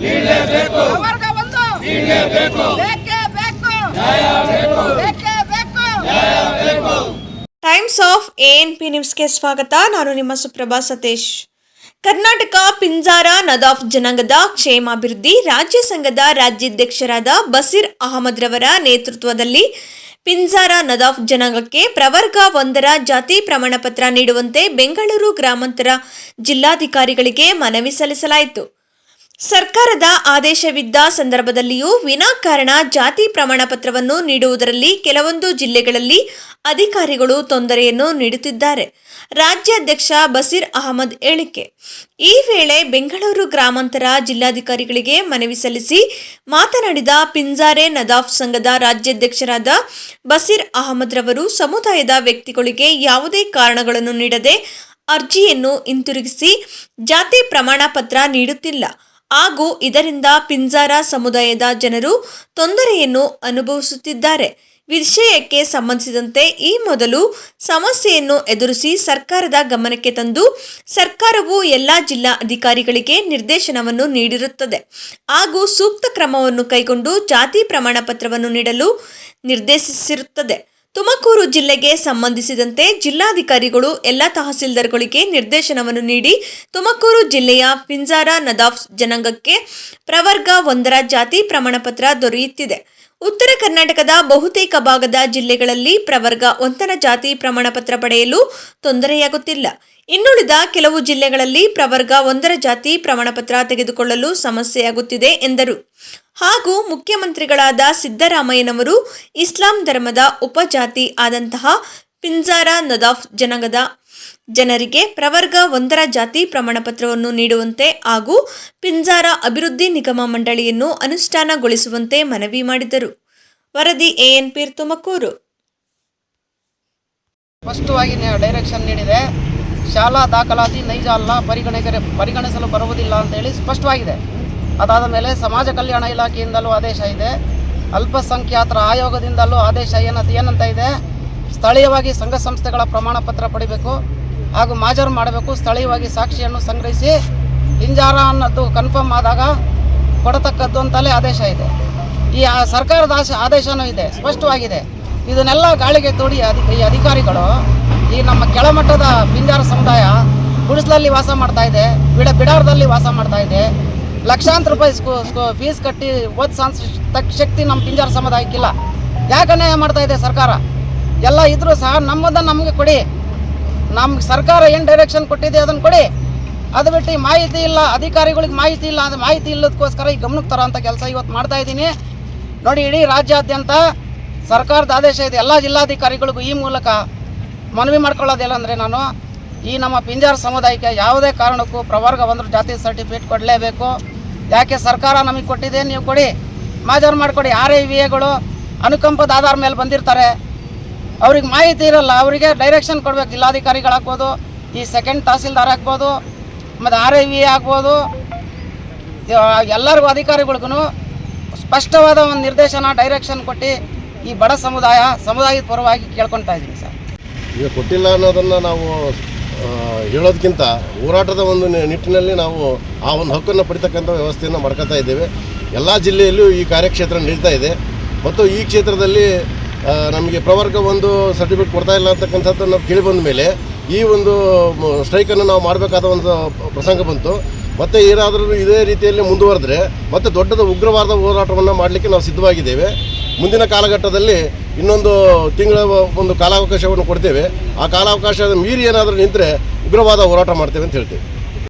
ಪ್ರವರ್ಗ ಒಂದು. ಬೇಕೇ. ಬೇಕು ಬೇಕೇ. ಬೇಕು. ಟೈಮ್ಸ್ ಆಫ್ ಎಎನ್ಪಿ ನ್ಯೂಸ್ಗೆ ಸ್ವಾಗತ. ನಾನು ನಿಮ್ಮ ಸುಪ್ರಭಾ ಸತೀಶ್. ಕರ್ನಾಟಕ ಪಿಂಜಾರ ನದಾಫ್ ಜನಾಂಗದ ಕ್ಷೇಮಾಭಿವೃದ್ಧಿ ರಾಜ್ಯ ಸಂಘದ ರಾಜ್ಯಾಧ್ಯಕ್ಷರಾದ ಬಸೀರ್ ಅಹಮದ್ ರವರ ನೇತೃತ್ವದಲ್ಲಿ ಪಿಂಜಾರ ನದಾಫ್ ಜನಾಂಗಕ್ಕೆ ಪ್ರವರ್ಗ ಒಂದರ ಜಾತಿ ಪ್ರಮಾಣಪತ್ರ ನೀಡುವಂತೆ ಬೆಂಗಳೂರು ಗ್ರಾಮಾಂತರ ಜಿಲ್ಲಾಧಿಕಾರಿಗಳಿಗೆ ಮನವಿ ಸಲ್ಲಿಸಲಾಯಿತು. ಸರ್ಕಾರದ ಆದೇಶವಿದ್ದ ಸಂದರ್ಭದಲ್ಲಿಯೂ ವಿನಾಕಾರಣ ಜಾತಿ ಪ್ರಮಾಣ ಪತ್ರವನ್ನು ನೀಡುವುದರಲ್ಲಿ ಕೆಲವೊಂದು ಜಿಲ್ಲೆಗಳಲ್ಲಿ ಅಧಿಕಾರಿಗಳು ತೊಂದರೆಯನ್ನು ನೀಡುತ್ತಿದ್ದಾರೆ. ರಾಜ್ಯಾಧ್ಯಕ್ಷ ಬಸೀರ್ ಅಹಮದ್ ಹೇಳಿಕೆ, ಈ ವೇಳೆ ಬೆಂಗಳೂರು ಗ್ರಾಮಾಂತರ ಜಿಲ್ಲಾಧಿಕಾರಿಗಳಿಗೆ ಮನವಿ ಸಲ್ಲಿಸಿ ಮಾತನಾಡಿದ ಪಿಂಜಾರೆ ನದಾಫ್ ಸಂಘದ ರಾಜ್ಯಾಧ್ಯಕ್ಷರಾದ ಬಸೀರ್ ಅಹಮದ್ ರವರು ಸಮುದಾಯದ ವ್ಯಕ್ತಿಗಳಿಗೆ ಯಾವುದೇ ಕಾರಣಗಳನ್ನು ನೀಡದೆ ಅರ್ಜಿಯನ್ನು ಹಿಂತಿರುಗಿಸಿ ಜಾತಿ ಪ್ರಮಾಣ ಪತ್ರ ನೀಡುತ್ತಿಲ್ಲ. ಹಾಗೂ ಇದರಿಂದ ಪಿಂಜಾರ ಸಮುದಾಯದ ಜನರು ತೊಂದರೆಯನ್ನು ಅನುಭವಿಸುತ್ತಿದ್ದಾರೆ. ವಿಷಯಕ್ಕೆ ಸಂಬಂಧಿಸಿದಂತೆ ಈ ಮೊದಲು ಸಮಸ್ಯೆಯನ್ನು ಎದುರಿಸಿ ಸರ್ಕಾರದ ಗಮನಕ್ಕೆ ತಂದು ಸರ್ಕಾರವು ಎಲ್ಲ ಜಿಲ್ಲಾ ಅಧಿಕಾರಿಗಳಿಗೆ ನಿರ್ದೇಶನವನ್ನು ನೀಡಿರುತ್ತದೆ. ಹಾಗೂ ಸೂಕ್ತ ಕ್ರಮವನ್ನು ಕೈಗೊಂಡು ಜಾತಿ ಪ್ರಮಾಣ ಪತ್ರವನ್ನು ನೀಡಲು ನಿರ್ದೇಶಿಸಿರುತ್ತದೆ. ತುಮಕೂರು ಜಿಲ್ಲೆಗೆ ಸಂಬಂಧಿಸಿದಂತೆ ಜಿಲ್ಲಾಧಿಕಾರಿಗಳು ಎಲ್ಲ ತಹಸೀಲ್ದಾರ್ಗಳಿಗೆ ನಿರ್ದೇಶನವನ್ನು ನೀಡಿ ತುಮಕೂರು ಜಿಲ್ಲೆಯ ಪಿಂಜಾರ ನದಾಫ್ ಜನಾಂಗಕ್ಕೆ ಪ್ರವರ್ಗ ಒಂದರ ಜಾತಿ ಪ್ರಮಾಣಪತ್ರ ದೊರೆಯುತ್ತಿದೆ. ಉತ್ತರ ಕರ್ನಾಟಕದ ಬಹುತೇಕ ಭಾಗದ ಜಿಲ್ಲೆಗಳಲ್ಲಿ ಪ್ರವರ್ಗ ಒಂದರ ಜಾತಿ ಪ್ರಮಾಣಪತ್ರ ಪಡೆಯಲು ತೊಂದರೆಯಾಗುತ್ತಿಲ್ಲ. ಇನ್ನುಳಿದ ಕೆಲವು ಜಿಲ್ಲೆಗಳಲ್ಲಿ ಪ್ರವರ್ಗ ಒಂದರ ಜಾತಿ ಪ್ರಮಾಣಪತ್ರ ತೆಗೆದುಕೊಳ್ಳಲು ಸಮಸ್ಯೆಯಾಗುತ್ತಿದೆ ಎಂದರು. ಹಾಗೂ ಮುಖ್ಯಮಂತ್ರಿಗಳಾದ ಸಿದ್ದರಾಮಯ್ಯನವರು ಇಸ್ಲಾಂ ಧರ್ಮದ ಉಪಜಾತಿ ಆದಂತಹ ಪಿಂಜಾರ ನದಾಫ್ ಜನಾಂಗದ ಜನರಿಗೆ ಪ್ರವರ್ಗ ಒಂದರ ಜಾತಿ ಪ್ರಮಾಣಪತ್ರವನ್ನು ನೀಡುವಂತೆ ಹಾಗೂ ಪಿಂಜಾರ ಅಭಿವೃದ್ಧಿ ನಿಗಮ ಮಂಡಳಿಯನ್ನು ಅನುಷ್ಠಾನಗೊಳಿಸುವಂತೆ ಮನವಿ ಮಾಡಿದರು. ವರದಿ ಎಎನ್ಪಿ ತುಮಕೂರು. ಸ್ಪಷ್ಟವಾಗಿ ಡೈರೆಕ್ಷನ್ ನೀಡಿದೆ. ಶಾಲಾ ದಾಖಲಾತಿ ನೈಜ ಅಲ್ಲ ಪರಿಗಣಿಸಲು ಬರುವುದಿಲ್ಲ ಅಂತೇಳಿ ಸ್ಪಷ್ಟವಾಗಿದೆ. ಅದಾದ ಮೇಲೆ ಸಮಾಜ ಕಲ್ಯಾಣ ಇಲಾಖೆಯಿಂದಲೂ ಆದೇಶ ಇದೆ. ಅಲ್ಪಸಂಖ್ಯಾತರ ಆಯೋಗದಿಂದಲೂ ಆದೇಶ ಏನಂತ ಏನಂತ ಇದೆ. ಸ್ಥಳೀಯವಾಗಿ ಸಂಘ ಸಂಸ್ಥೆಗಳ ಪ್ರಮಾಣ ಪತ್ರ ಪಡಿಬೇಕು ಹಾಗೂ ಮಾಜರು ಮಾಡಬೇಕು. ಸ್ಥಳೀಯವಾಗಿ ಸಾಕ್ಷಿಯನ್ನು ಸಂಗ್ರಹಿಸಿ ಹಿಂಜಾರ ಅನ್ನೋದು ಕನ್ಫರ್ಮ್ ಆದಾಗ ಕೊಡತಕ್ಕದ್ದು ಅಂತಲೇ ಆದೇಶ ಇದೆ. ಈ ಸರ್ಕಾರದ ಆಶ ಆದೇಶನೂ ಇದೆ. ಸ್ಪಷ್ಟವಾಗಿದೆ. ಇದನ್ನೆಲ್ಲ ಗಾಳಿಗೆ ತೋಡಿ ಅಧಿ ಈ ಅಧಿಕಾರಿಗಳು ಈ ನಮ್ಮ ಕೆಳಮಟ್ಟದ ಪಿಂಜಾರ ಸಮುದಾಯ ಗುಡಿಸಲಲ್ಲಿ ವಾಸ ಮಾಡ್ತಾ ಇದೆ. ಬಿಡ ಬಿಡಾರದಲ್ಲಿ ವಾಸ ಮಾಡ್ತಾ ಇದೆ. ಲಕ್ಷಾಂತರ ರೂಪಾಯಿ ಫೀಸ್ ಕಟ್ಟಿ ಓದ್ಸಾನ್ ತಕ್ಕ ಶಕ್ತಿ ನಮ್ಮ ಪಿಂಜಾರ ಸಮುದಾಯಕ್ಕಿಲ್ಲ ಯಾಕೆ ಅನ್ಯಾಯ ಮಾಡ್ತಾ ಇದೆ ಸರ್ಕಾರ? ಎಲ್ಲ ಇದ್ರೂ ಸಹ ನಮ್ಮದನ್ನು ನಮಗೆ ಕೊಡಿ. ನಮ್ಮ ಸರ್ಕಾರ ಏನು ಡೈರೆಕ್ಷನ್ ಕೊಟ್ಟಿದೆ ಅದನ್ನು ಕೊಡಿ. ಅದು ಬಿಟ್ಟು ಮಾಹಿತಿ ಇಲ್ಲ, ಅಧಿಕಾರಿಗಳಿಗೆ ಮಾಹಿತಿ ಇಲ್ಲ, ಅದು ಮಾಹಿತಿ ಇಲ್ಲದಕ್ಕೋಸ್ಕರ ಈ ಗಮನಕ್ಕೆ ತರೋ ಅಂಥ ಕೆಲಸ ಇವತ್ತು ಮಾಡ್ತಾ ಇದ್ದೀನಿ. ನೋಡಿ, ಇಡೀ ರಾಜ್ಯಾದ್ಯಂತ ಸರ್ಕಾರದ ಆದೇಶ ಇದೆ. ಎಲ್ಲ ಜಿಲ್ಲಾಧಿಕಾರಿಗಳಿಗೂ ಈ ಮೂಲಕ ಮನವಿ ಮಾಡ್ಕೊಳ್ಳೋದಿಲ್ಲ ಅಂದರೆ ನಾನು ಈ ನಮ್ಮ ಪಿಂಜಾರ ಸಮುದಾಯಕ್ಕೆ ಯಾವುದೇ ಕಾರಣಕ್ಕೂ ಪ್ರವರ್ಗ ಬಂದರೂ ಜಾತಿ ಸರ್ಟಿಫಿಕೇಟ್ ಕೊಡಲೇಬೇಕು. ಯಾಕೆ ಸರ್ಕಾರ ನಮಗೆ ಕೊಟ್ಟಿದೆ ನೀವು ಕೊಡಿ. ಮಾಜರ್ ಮಾಡಿಕೊಡಿ. ಆರ್ ಐ ವಿ ಎಗಳು ಅನುಕಂಪದ ಆಧಾರ ಮೇಲೆ ಬಂದಿರ್ತಾರೆ. ಅವ್ರಿಗೆ ಮಾಹಿತಿ ಇರಲ್ಲ. ಅವರಿಗೆ ಡೈರೆಕ್ಷನ್ ಕೊಡಬೇಕು. ಜಿಲ್ಲಾಧಿಕಾರಿಗಳಾಗ್ಬೋದು ಈ ಸೆಕೆಂಡ್ ತಹಸೀಲ್ದಾರ್ ಆಗ್ಬೋದು ಮತ್ತು ಆರ್ ಐ ವಿ ಆಗ್ಬೋದು ಎಲ್ಲರಿಗೂ ಅಧಿಕಾರಿಗಳಿಗೂ ಸ್ಪಷ್ಟವಾದ ಒಂದು ನಿರ್ದೇಶನ ಡೈರೆಕ್ಷನ್ ಕೊಟ್ಟು ಈ ಬಡ ಸಮುದಾಯ, ಸಮುದಾಯದ ಪರವಾಗಿ ಕೇಳ್ಕೊತಾ ಇದ್ದೀನಿ ಸರ್. ಈಗ ಕೊಟ್ಟಿಲ್ಲ ಅನ್ನೋದನ್ನು ನಾವು ಹೇಳೋದಕ್ಕಿಂತ ಹೋರಾಟದ ಒಂದು ನಿಟ್ಟಿನಲ್ಲಿ ನಾವು ಆ ಒಂದು ಹಕ್ಕನ್ನು ಪಡಿತಕ್ಕಂಥ ವ್ಯವಸ್ಥೆಯನ್ನು ಮಾಡ್ಕೊತಾ ಇದ್ದೇವೆ. ಎಲ್ಲ ಜಿಲ್ಲೆಯಲ್ಲೂ ಈ ಕಾರ್ಯಕ್ಷೇತ್ರ ನಡೀತಾ ಇದೆ. ಮತ್ತು ಈ ಕ್ಷೇತ್ರದಲ್ಲಿ ನಮಗೆ ಪ್ರವರ್ಗ ಒಂದು ಸರ್ಟಿಫಿಕೇಟ್ ಕೊಡ್ತಾ ಇಲ್ಲ ಅಂತಕ್ಕಂಥದ್ದು ನಾವು ಕೇಳಿ ಬಂದ ಮೇಲೆ ಈ ಒಂದು ಸ್ಟ್ರೈಕನ್ನು ನಾವು ಮಾಡಬೇಕಾದ ಒಂದು ಪ್ರಸಂಗ ಬಂತು. ಮತ್ತು ಏನಾದರೂ ಇದೇ ರೀತಿಯಲ್ಲಿ ಮುಂದುವರೆದ್ರೆ ಮತ್ತೆ ದೊಡ್ಡದ ಉಗ್ರವಾದ ಹೋರಾಟವನ್ನು ಮಾಡಲಿಕ್ಕೆ ನಾವು ಸಿದ್ಧವಾಗಿದ್ದೇವೆ. ಮುಂದಿನ ಕಾಲಘಟ್ಟದಲ್ಲಿ ಇನ್ನೊಂದು ತಿಂಗಳ ಒಂದು ಕಾಲಾವಕಾಶವನ್ನು ಕೊಡ್ತೇವೆ. ಆ ಕಾಲಾವಕಾಶದ ಮೀರಿ ಏನಾದರೂ ನಿಂತರೆ ಉಗ್ರವಾದ ಹೋರಾಟ ಮಾಡ್ತೇವೆ ಅಂತ ಹೇಳ್ತೇವೆ.